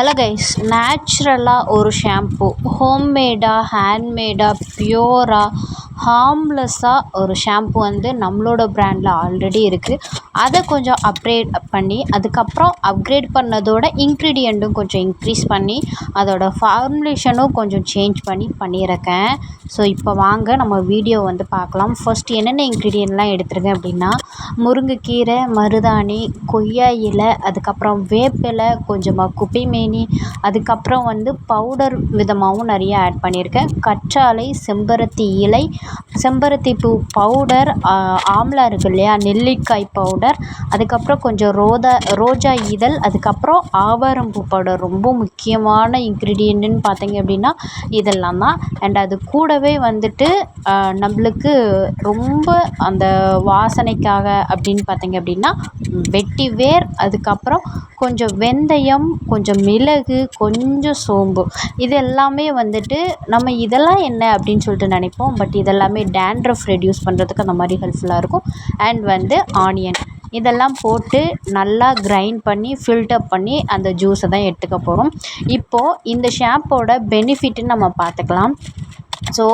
Hello guys நேச்சுரலாக ஒரு shampoo ஹோம்மேடாக ஹேண்ட்மேடாக ப்யூராக ஹார்ம்லெஸ்ஸாக ஒரு ஷாம்பு வந்து நம்மளோட ப்ராண்டில் ஆல்ரெடி இருக்குது அதை கொஞ்சம் அப்கிரேட் பண்ணி அதுக்கப்புறம் அப்கிரேட் பண்ணதோட இன்க்ரீடியண்ட்டும் கொஞ்சம் இன்க்ரீஸ் பண்ணி அதோட ஃபார்முலேஷனும் கொஞ்சம் சேஞ்ச் பண்ணி பண்ணியிருக்கேன். ஸோ இப்போ வாங்க நம்ம வீடியோ வந்து பார்க்கலாம். ஃபர்ஸ்ட் என்னென்ன இன்க்ரீடியன்ட்லாம் எடுத்திருக்கேன் அப்படின்னா முருங்கைக்கீரை மருதாணி கொய்யா இலை அதுக்கப்புறம் வேப்பிலை கொஞ்சமாக குப்பைமேனி அதுக்கப்புறம் வந்து பவுடர் விதமாகவும் நிறைய ஆட் பண்ணியிருக்கேன். கற்றாழை செம்பருத்தி இலை செம்பருத்தி பூ பவுடர் ஆம்லா இருக்குது இல்லையா? நெல்லிக்காய் பவுடர் அதுக்கப்புறம் கொஞ்சம் ரோதா ரோஜா இதழ் அதுக்கப்புறம் ஆவாரம்பூ பவுடர் ரொம்ப முக்கியமான இன்க்ரீடியண்ட்டுன்னு பார்த்தீங்க அப்படின்னா இதெல்லாம் தான். அண்ட் அது கூடவே வந்துட்டு நம்மளுக்கு ரொம்ப அந்த வாசனைக்காக அப்படின்னு பார்த்தீங்க அப்படின்னா வெட்டி வேர் அதுக்கப்புறம் கொஞ்சம் வெந்தயம் கொஞ்சம் மிளகு கொஞ்சம் சோம்பு. இது எல்லாமே வந்துட்டு நம்ம இதெல்லாம் என்ன அப்படின்னு சொல்லிட்டு நினைப்போம். பட் இதெல்லாம் எல்லாமே டேண்ட்ரஃப் ரெடியூஸ் பண்ணுறதுக்கு அந்த மாதிரி ஹெல்ப்ஃபுல்லாக இருக்கும். அண்ட் வந்து ஆனியன் இதெல்லாம் போட்டு நல்லா கிரைண்ட் பண்ணி ஃபில்டர் பண்ணி அந்த ஜூஸை தான் எடுத்துக்க போகிறோம் இப்போது இந்த ஷாம்போட பெனிஃபிட்டுன்னு நம்ம பார்த்துக்கலாம். ஸோ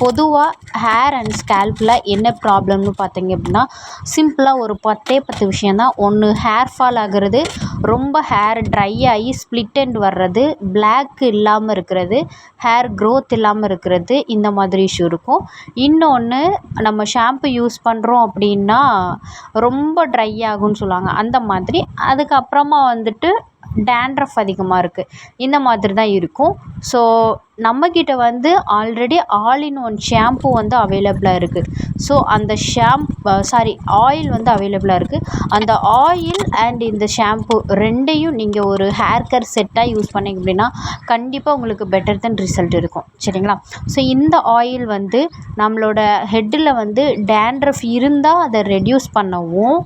பொதுவாக ஹேர் அண்ட் ஸ்கேல்ப்பில் என்ன ப்ராப்ளம்னு பார்த்தீங்க அப்படின்னா சிம்பிளாக ஒரு பத்தே பத்து விஷயந்தான் ஒன்று ஹேர் ஃபால் ஆகிறது ரொம்ப ஹேர் ட்ரை ஆகி ஸ்ப்ளிட் எண்ட் வர்றது பிளாக் இல்லாமல் இருக்கிறது ஹேர் க்ரோத் இல்லாமல் இருக்கிறது இந்த மாதிரி இஷ்யூ இருக்கும். இன்னொன்று நம்ம ஷாம்பு யூஸ் பண்ணுறோம் அப்படின்னா ரொம்ப ட்ரை ஆகும்னு சொல்லுவாங்க. அந்த மாதிரி. அதுக்கப்புறமா வந்துட்டு டேண்ட்ரஃப் அதிகமாக இருக்குது இந்த மாதிரி தான் இருக்கும். ஸோ நம்மக்கிட்ட வந்து already all in one shampoo வந்து அவைலபிளாக இருக்குது ஸோ அந்த ஷாம்ப் சாரி ஆயில் வந்து அவைலபிளாக இருக்குது அந்த ஆயில் அண்ட் இந்த ஷாம்பு ரெண்டையும் நீங்கள் ஒரு ஹேர் கேர் செட்டாக யூஸ் பண்ணிங்க அப்படின்னா கண்டிப்பாக உங்களுக்கு பெட்டர் தென் ரிசல்ட் இருக்கும். சரிங்களா? ஸோ இந்த ஆயில் வந்து நம்மளோட ஹெட்டில் வந்து டேண்ட்ரஃப் இருந்தால் அதை ரெடியூஸ் பண்ணவும்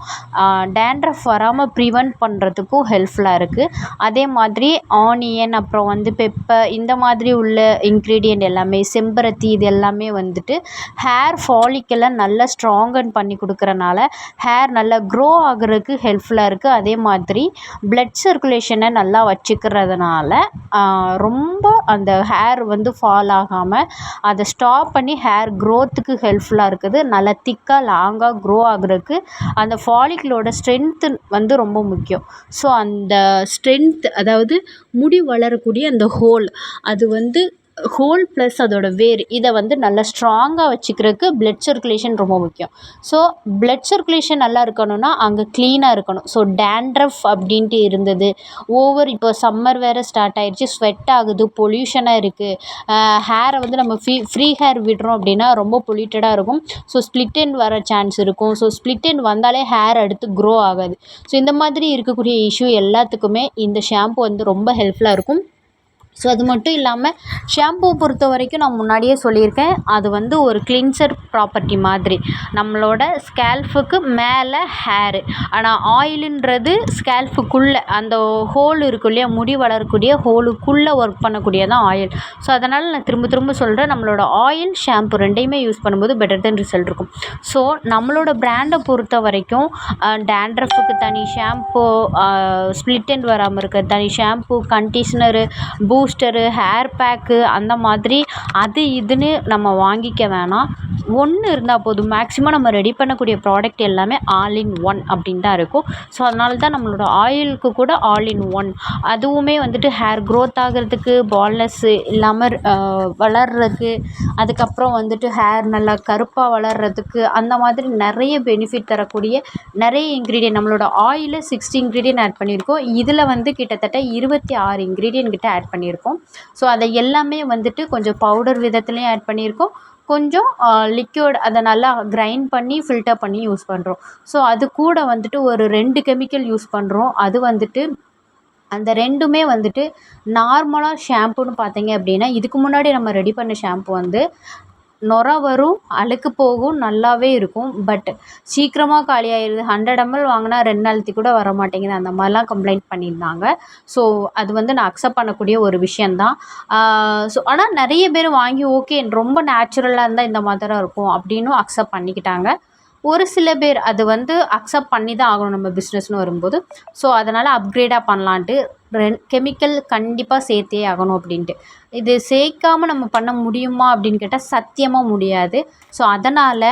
uh, டேண்ட்ரஃப் வராமல் ப்ரிவெண்ட் பண்ணுறதுக்கும் ஹெல்ப்ஃபுல்லாக இருக்குது அதே மாதிரி ஆனியன் அப்புறம் வந்து பெப்பர் இந்த மாதிரி உள்ள இன்க்ரீடியண்ட் எல்லாமே செம்பருத்தி இது எல்லாமே வந்துட்டு ஹேர் ஃபாலிக்கலை நல்லா ஸ்ட்ராங்கன் பண்ணி கொடுக்குறனால ஹேர் நல்லா க்ரோ ஆகுறதுக்கு ஹெல்ப்ஃபுல்லாக இருக்குது அதே மாதிரி ப்ளட் சர்க்குலேஷனை நல்லா வச்சுக்கிறதுனால ரொம்ப அந்த ஹேர் வந்து ஃபால் ஆகாமல் அதை ஸ்டாப் பண்ணி ஹேர் க்ரோத்துக்கு ஹெல்ப்ஃபுல்லாக இருக்குது. நல்லா திக்காக லாங்காக க்ரோ ஆகுறதுக்கு அந்த ஃபாலிக்கிளோட ஸ்ட்ரென்த்து வந்து ரொம்ப முக்கியம். ஸோ அந்த ஸ்ட்ரென்த் அதாவது முடி வளரக்கூடிய அந்த ஹோல் அது வந்து ஹோல் ப்ளஸ் அதோட வேர் இதை வந்து நல்லா ஸ்ட்ராங்காக வச்சுக்கிறதுக்கு பிளட் சர்க்குலேஷன் ரொம்ப முக்கியம். ஸோ பிளட் சர்க்குலேஷன் நல்லா இருக்கணும்னா அங்கே க்ளீனாக இருக்கணும். ஸோ டேண்ட்ரஃப் அப்படின்ட்டு இருந்தது. ஓவர் இப்போ சம்மர் வேறு ஸ்டார்ட் ஆயிடுச்சு ஸ்வெட் ஆகுது பொல்யூஷனாக இருக்குது ஹேரை வந்து நம்ம ஃப்ரீ ஃப்ரீ ஹேர் விடுறோம் அப்படின்னா ரொம்ப பொல்யூட்டடாக இருக்கும். ஸோ ஸ்ப்ளிட் எண்ட் வர சான்ஸ் இருக்கும். ஸோ ஸ்ப்ளிட் எண்ட் வந்தாலே ஹேர் அடுத்து க்ரோ ஆகாது. ஸோ இந்த மாதிரி இருக்கக்கூடிய இஷ்யூ எல்லாத்துக்குமே இந்த ஷாம்பு வந்து ரொம்ப ஹெல்ப்ஃபுல்லாக இருக்கும். ஸோ அது மட்டும் இல்லாமல் ஷாம்பு பொறுத்த வரைக்கும் நான் முன்னாடியே சொல்லியிருக்கேன். அது வந்து ஒரு கிளின்சர் ப்ராப்பர்ட்டி மாதிரி. நம்மளோட ஸ்கேல்ஃபுக்கு மேலே ஹேரு ஆனால் ஆயிலுன்றது ஸ்கேல்ஃபுக்குள்ளே அந்த ஹோல் இருக்கும் இல்லையா முடி வளரக்கூடிய ஹோலுக்குள்ளே ஒர்க் பண்ணக்கூடியதான் ஆயில் ஸோ அதனால் நான் திரும்ப திரும்ப சொல்கிறேன் நம்மளோட ஆயில் ஷாம்பு ரெண்டையுமே யூஸ் பண்ணும்போது பெட்டர் தென் ரிசல்ட் இருக்கும். ஸோ நம்மளோட ப்ராண்டை பொறுத்த வரைக்கும் டேண்ட்ரஃபுக்கு தனி ஷாம்பு ஸ்ப்ளிட் அண்ட் வராமல் இருக்க தனி ஷாம்பு கண்டிஷ்னரு பூ பூஸ்டரு ஹேர் பேக்கு அந்த மாதிரி அது இதுன்னு நம்ம வாங்கிக்க வேணாம். ஒன்று இருந்தால் போதும். மேக்ஸிமம் நம்ம ரெடி பண்ணக்கூடிய ப்ராடக்ட் எல்லாமே ஆல் இன் ஒன் அப்படின்னு தான் இருக்கும். ஸோ அதனால தான் நம்மளோட ஆயிலுக்கு கூட ஆல் இன் ஒன் அதுவுமே வந்துட்டு ஹேர் க்ரோத் ஆகிறதுக்கு பால்னஸ்ஸு இல்லாமல் வளர்றதுக்கு அதுக்கப்புறம் வந்துட்டு ஹேர் நல்லா கருப்பாக வளர்கிறதுக்கு அந்த மாதிரி நிறைய பெனிஃபிட் தரக்கூடிய நிறைய இன்க்ரீடியன்ட் நம்மளோட ஆயிலில் சிக்ஸ்டி இன்க்ரீடியன்ட் ஆட் பண்ணியிருக்கோம். இதில் வந்து கிட்டத்தட்ட இருபத்தி ஆறு இன்க்ரீடியன்ட் கிட்ட ஆட் பண்ணியிருக்கோம். ஸோ அதை எல்லாமே வந்துட்டு கொஞ்சம் பவுடர் விதத்துலேயும் ஆட் பண்ணியிருக்கோம். கொஞ்சம் லிக்யூட் அதை நல்லா கிரைண்ட் பண்ணி ஃபில்டர் பண்ணி யூஸ் பண்ணுறோம் ஸோ அது கூட வந்துட்டு ஒரு ரெண்டு கெமிக்கல் யூஸ் பண்ணுறோம் அது வந்துட்டு அந்த ரெண்டுமே வந்துட்டு நார்மலாக ஷாம்புன்னு பார்த்தீங்க அப்படின்னா இதுக்கு முன்னாடி நம்ம ரெடி பண்ண ஷாம்பு வந்து நொற வரும் அழுக்கு போகும் நல்லாவே இருக்கும். பட் சீக்கிரமாக காலி ஆயிடுது ஹண்ட்ரட் எம்எல் வாங்கினா ரெண்டு நாளைக்கு கூட வர மாட்டேங்குது. அந்த மாதிரிலாம் கம்ப்ளைண்ட் பண்ணியிருந்தாங்க. ஸோ அது வந்து நான் அக்செப்ட் பண்ணக்கூடிய ஒரு விஷயந்தான் ஸோ ஆனால் நிறைய பேர் வாங்கி ஓகே ரொம்ப நேச்சுரலாக இருந்தால் இந்த மாதிரி தான் இருக்கும் அப்படின்னும் அக்செப்ட் பண்ணிக்கிட்டாங்க. ஒரு சில பேர் அது வந்து அக்செப்ட் பண்ணி தான் ஆகணும் நம்ம பிஸ்னஸ்னு வரும்போது. ஸோ அதனால் அப்கிரேடாக பண்ணலான்ட்டு ரென் கெமிக்கல் கண்டிப்பாக சேர்த்தே ஆகணும் அப்படின்ட்டு. இது சேர்க்காமல் நம்ம பண்ண முடியுமா அப்படின்னு கேட்டால் சத்தியமாக முடியாது. ஸோ அதனால்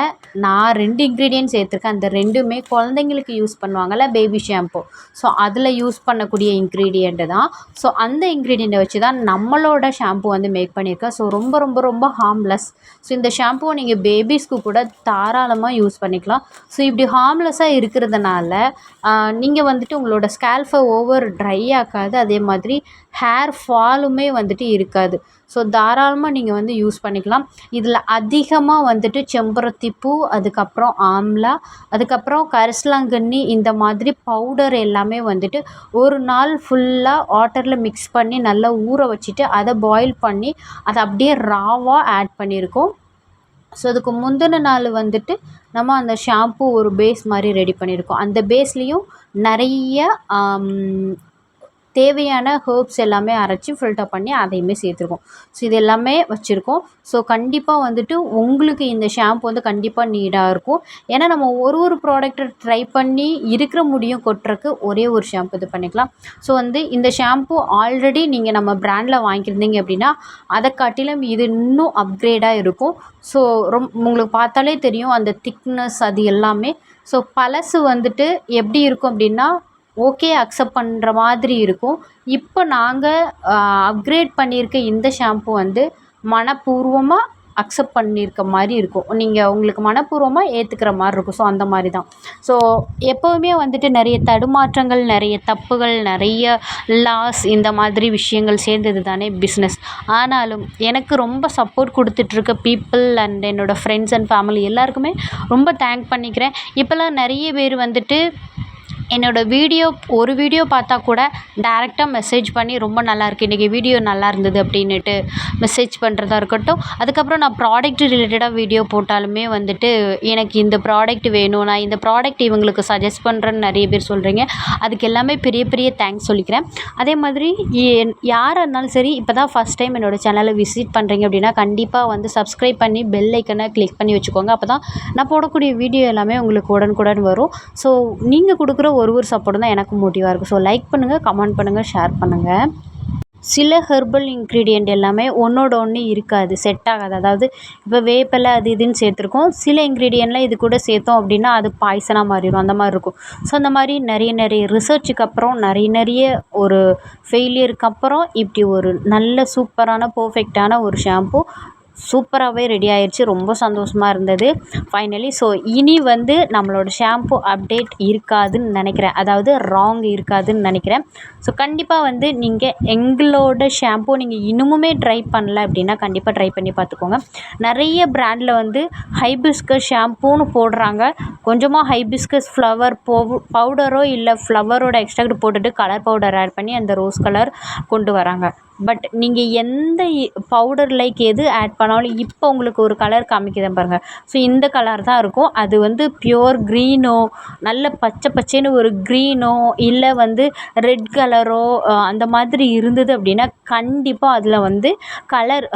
நான் ரெண்டு இன்க்ரீடியன்ட் சேர்த்துருக்கேன். அந்த ரெண்டுமே குழந்தைங்களுக்கு யூஸ் பண்ணுவாங்கள்ல பேபி ஷாம்பு ஸோ அதில் யூஸ் பண்ணக்கூடிய இன்க்ரீடியண்ட்டு தான். ஸோ அந்த இன்க்ரீடியண்ட்டை வச்சு தான் நம்மளோட ஷாம்பு வந்து மேக் பண்ணியிருக்கேன். ஸோ ரொம்ப ரொம்ப ரொம்ப ஹார்ம்லெஸ் ஸோ இந்த ஷாம்புவை நீங்கள் பேபிஸ்க்கு கூட தாராளமாக யூஸ் பண்ணிக்கலாம். ஸோ இப்படி ஹார்ம்லெஸ்ஸாக இருக்கிறதுனால நீங்கள் வந்துட்டு உங்களோட ஸ்கேல்ஃபை ஓவர் ட்ரை ஆக்காது அதே மாதிரி ஹேர் ஃபாலுமே வந்துட்டு இருக்காது. ஸோ தாராளமாக நீங்கள் வந்து யூஸ் பண்ணிக்கலாம். இதில் அதிகமாக வந்துட்டு செம்பருத்தி பூ அதுக்கப்புறம் ஆம்லா அதுக்கப்புறம் கரிசலாங்கண்ணி இந்த மாதிரி பவுடர் எல்லாமே வந்துட்டு ஒரு நாள் ஃபுல்லாக வாட்டரில் மிக்ஸ் பண்ணி நல்லா ஊற வச்சுட்டு அதை பாயில் பண்ணி அதை அப்படியே ராவாக ஆட் பண்ணியிருக்கோம். ஸோ அதுக்கு முந்தின நாள் வந்துட்டு நம்ம அந்த ஷாம்பு ஒரு பேஸ் மாதிரி ரெடி பண்ணியிருக்கோம். அந்த பேஸ்லேயும் நிறைய தேவையான ஹேர்ப்ஸ் எல்லாமே அரைச்சி ஃபில்டர் பண்ணி அதையுமே சேர்த்துருக்கோம். ஸோ இது எல்லாமே வச்சுருக்கோம். ஸோ கண்டிப்பாக வந்துட்டு உங்களுக்கு இந்த ஷாம்பு வந்து கண்டிப்பாக நீடாக இருக்கும். ஏன்னா நம்ம ஒரு ஒரு ப்ராடக்ட்டை ட்ரை பண்ணி இருக்கிற முடியும் கொட்டுறக்கு ஒரே ஒரு ஷாம்பு இது பண்ணிக்கலாம். ஸோ வந்து இந்த ஷாம்பு ஆல்ரெடி நீங்கள் நம்ம ப்ராண்டில் வாங்கியிருந்தீங்க அப்படின்னா அதை காட்டிலும் இது இன்னும் அப்கிரேடாக இருக்கும். ஸோ ரொம் உங்களுக்கு பார்த்தாலே தெரியும் அந்த திக்னஸ் அது எல்லாமே. ஸோ பழசு வந்துட்டு எப்படி இருக்கும் அப்படின்னா ஓகே அக்செப்ட் பண்ணுற மாதிரி இருக்கும். இப்போ நாங்கள் அப்கிரேட் பண்ணியிருக்க இந்த ஷாம்பு வந்து மனப்பூர்வமாக அக்செப்ட் பண்ணியிருக்க மாதிரி இருக்கும். நீங்கள் உங்களுக்கு மனப்பூர்வமாக ஏற்றுக்கிற மாதிரி இருக்கும். ஸோ அந்த மாதிரி தான். ஸோ எப்போவுமே வந்துட்டு நிறைய தடுமாற்றங்கள் நிறைய தப்புகள் நிறைய லாஸ் இந்த மாதிரி விஷயங்கள் சேர்ந்தது தானே பிஸ்னஸ் ஆனாலும் எனக்கு ரொம்ப சப்போர்ட் கொடுத்துட்ருக்க பீப்புள் அண்ட் என்னோடய ஃப்ரெண்ட்ஸ் அண்ட் ஃபேமிலி எல்லாருக்குமே ரொம்ப தேங்க் பண்ணிக்கிறேன். இப்போல்லாம் நிறைய பேர் வந்துட்டு என்னோடய வீடியோ ஒரு வீடியோ பார்த்தா கூட டேரெக்டாக மெசேஜ் பண்ணி ரொம்ப நல்லாயிருக்கு. இன்றைக்கி வீடியோ நல்லா இருந்தது அப்படின்னுட்டு மெசேஜ் பண்ணுறதா இருக்கட்டும். அதுக்கப்புறம் நான் ப்ராடக்ட் ரிலேட்டடாக வீடியோ போட்டாலுமே வந்துட்டு எனக்கு இந்த ப்ராடக்ட் வேணும். நான் இந்த ப்ராடக்ட் இவங்களுக்கு சஜஸ்ட் பண்ணுறேன்னு நிறைய பேர் சொல்கிறீங்க அதுக்கு எல்லாமே பெரிய பெரிய தேங்க்ஸ் சொல்லிக்கிறேன். அதே மாதிரி யாராக இருந்தாலும் சரி இப்போ தான் ஃபஸ்ட் டைம் என்னோடய சேனலை விசிட் பண்ணுறீங்க அப்படின்னா கண்டிப்பாக வந்து சப்ஸ்கிரைப் பண்ணி பெல் ஐக்கனை கிளிக் பண்ணி வச்சுக்கோங்க. அப்போ தான் நான் போடக்கூடிய வீடியோ எல்லாமே உங்களுக்கு உடனுக்குடன் வரும். ஸோ நீங்கள் கொடுக்குற ஒரு ஒரு ஒரு சப்போர்ட்டும் தான் எனக்கு மோட்டிவாக இருக்கும் ஸோ லைக் பண்ணுங்கள் கமெண்ட் பண்ணுங்கள் ஷேர் பண்ணுங்கள் சில ஹெர்பல் இன்க்ரீடியண்ட் எல்லாமே ஒன்றோட ஒன்று இருக்காது செட் ஆகாது. அதாவது இப்போ வேப்பிலை அது இதுன்னு சேர்த்துருக்கோம். சில இன்க்ரீடியண்ட்லாம் இது கூட சேர்த்தோம் அப்படின்னா அது பாய்சனாக மாறிடும். அந்த மாதிரி இருக்கும். ஸோ அந்த மாதிரி நிறைய நிறைய ரிசர்ச்சுக்கு அப்புறம் நிறைய நிறைய ஒரு ஃபெயிலியருக்கு அப்புறம் இப்படி ஒரு நல்ல சூப்பரான பர்ஃபெக்டான ஒரு ஷாம்பு சூப்பராகவே ரெடி ஆயிடுச்சு ரொம்ப சந்தோஷமாக இருந்தது. ஃபைனலி ஸோ இனி வந்து நம்மளோட ஷாம்பு அப்டேட் இருக்காதுன்னு நினைக்கிறேன். அதாவது ராங் இருக்காதுன்னு நினைக்கிறேன். ஸோ கண்டிப்பாக வந்து நீங்கள் எங்களோட ஷாம்பு நீங்கள் இன்னுமுமே ட்ரை பண்ணல அப்படின்னா கண்டிப்பாக ட்ரை பண்ணி பார்த்துக்கோங்க. நிறைய ப்ராண்டில் வந்து ஹைபிஸ்கஸ் ஷாம்பூன்னு போடுறாங்க. கொஞ்சமாக ஹைபிஸ்கஸ் ஃப்ளவர் பவு பவுடரோ இல்லை ஃப்ளவரோட எக்ஸ்ட்ராக்ட் போட்டுட்டு கலர் பவுடர் ஆட் பண்ணி அந்த ரோஸ் கலர் கொண்டு வராங்க. பட் நீங்கள் எந்த பவுடர் லைக் எது ஆட் பண்ணாலும் இப்போ உங்களுக்கு ஒரு கலர் காமிக்கிதான் பாருங்கள் ஸோ இந்த கலர் தான் இருக்கும். அது வந்து ப்யூர் க்ரீனோ நல்ல பச்சை பச்சைன்னு ஒரு க்ரீனோ இல்லை வந்து ரெட் கலரோ அந்த மாதிரி இருந்தது அப்படின்னா கண்டிப்பாக அதில் வந்து கலர்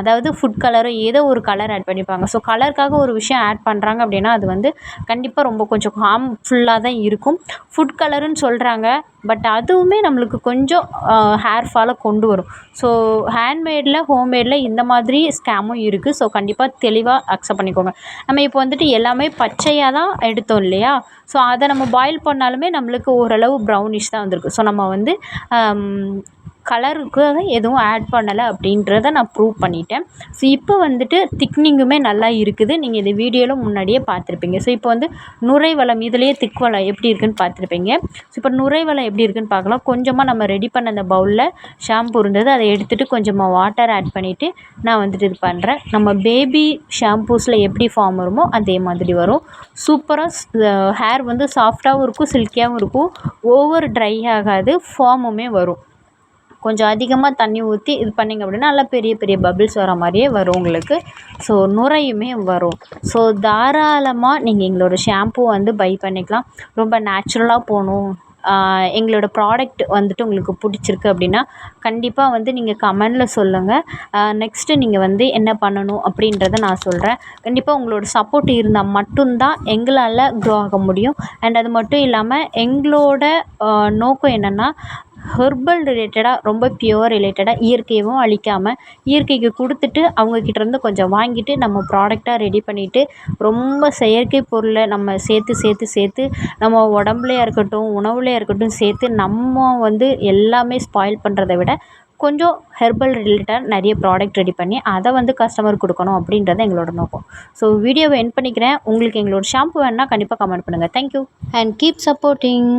அதாவது ஃபுட் கலரோ ஏதோ ஒரு கலர் ஆட் பண்ணிப்பாங்க. ஸோ கலருக்காக ஒரு விஷயம் ஆட் பண்ணுறாங்க அப்படின்னா அது வந்து கண்டிப்பாக ரொம்ப கொஞ்சம் ஹார்ம்ஃபுல்லாக தான் இருக்கும். ஃபுட் கலருன்னு சொல்கிறாங்க பட் அதுவுமே நம்மளுக்கு கொஞ்சம் ஹேர் ஃபாலை கொண்டு வரும். ஸோ ஹேண்ட்மேடில் ஹோம்மேடில் இந்த மாதிரி ஸ்கேமும் இருக்குது ஸோ கண்டிப்பாக தெளிவாக அக்செப்ட் பண்ணிக்கோங்க. நம்ம இப்போ வந்துட்டு எல்லாமே பச்சையாக தான் எடுத்தோம் இல்லையா? ஸோ அதை நம்ம பாயில் பண்ணாலுமே நம்மளுக்கு ஓரளவு ப்ரௌனிஷ் தான் வந்திருக்கு. ஸோ நம்ம வந்து கலருக்கு எதுவும் ஆட் பண்ணலை அப்படின்றத நான் ப்ரூவ் பண்ணிட்டேன். ஸோ இப்போ வந்துட்டு திக்னிங்குமே நல்லா இருக்குது. நீங்கள் இந்த வீடியோவில் முன்னாடியே பார்த்துருப்பீங்க. ஸோ இப்போ வந்து நுரை வளம் இதுலேயே திக் வளம் எப்படி இருக்குதுன்னு பார்த்துருப்பீங்க. ஸோ இப்போ நுரை வளம் எப்படி இருக்குதுன்னு பார்க்கலாம். கொஞ்சமாக நம்ம ரெடி பண்ண அந்த பவுலில் ஷாம்பு இருந்தது. அதை எடுத்துகிட்டு கொஞ்சமாக வாட்டர் ஆட் பண்ணிவிட்டு நான் வந்துட்டு இது பண்ணுறேன் நம்ம பேபி ஷாம்பூஸில் எப்படி ஃபார்ம் வருமோ அதே மாதிரி வரும். சூப்பராக ஹேர் வந்து சாஃப்டாகவும் இருக்கும் சில்கியாகவும் இருக்கும். ஓவர் ட்ரை ஆகாது ஃபார்முமே வரும். கொஞ்சம் அதிகமாக தண்ணி ஊற்றி இது பண்ணிங்க அப்படின்னா நல்லா பெரிய பெரிய பபிள்ஸ் வர மாதிரியே வரும் உங்களுக்கு. ஸோ நுரையுமே வரும். ஸோ தாராளமாக நீங்கள் எங்களோட ஷாம்பு வந்து பை பண்ணிக்கலாம். ரொம்ப நேச்சுரலாக போகணும். எங்களோட ப்ராடக்ட் வந்துட்டு உங்களுக்கு பிடிச்சிருக்கு அப்படின்னா கண்டிப்பாக வந்து நீங்கள் கமெண்டில் சொல்லுங்கள் நெக்ஸ்ட்டு நீங்கள் வந்து என்ன பண்ணணும் அப்படின்றத நான் சொல்கிறேன் கண்டிப்பாக உங்களோட சப்போர்ட் இருந்தால் மட்டும்தான் எங்களால் க்ரோ ஆக முடியும். அண்ட் அது மட்டும் இல்லாமல் எங்களோட நோக்கம் என்னென்னா ஹெர்பல் ரிலேட்டடாக ரொம்ப பியூர் ரிலேட்டடாக இயற்கையவும் அழிக்காமல் இயற்கைக்கு கொடுத்துட்டு அவங்கக்கிட்டேருந்து கொஞ்சம் வாங்கிட்டு நம்ம ப்ராடக்டாக ரெடி பண்ணிவிட்டு ரொம்ப செயற்கை பொருளை நம்ம சேர்த்து சேர்த்து சேர்த்து நம்ம உடம்புலையா இருக்கட்டும் உணவுலையா இருக்கட்டும் சேர்த்து நம்ம வந்து எல்லாமே ஸ்பாயில் பண்ணுறத விட கொஞ்சம் ஹெர்பல் ரிலேட்டடாக நிறைய ப்ராடக்ட் ரெடி பண்ணி அதை வந்து கஸ்டமர் கொடுக்கணும் அப்படின்றது எங்களோட நோக்கம். ஸோ வீடியோவை என் பண்ணிக்கிறேன். உங்களுக்கு எங்களோட ஷாம்பு வேணுன்னா கண்டிப்பாக கமெண்ட் பண்ணுங்கள் தேங்க்யூ அண்ட் கீப் சப்போர்ட்டிங்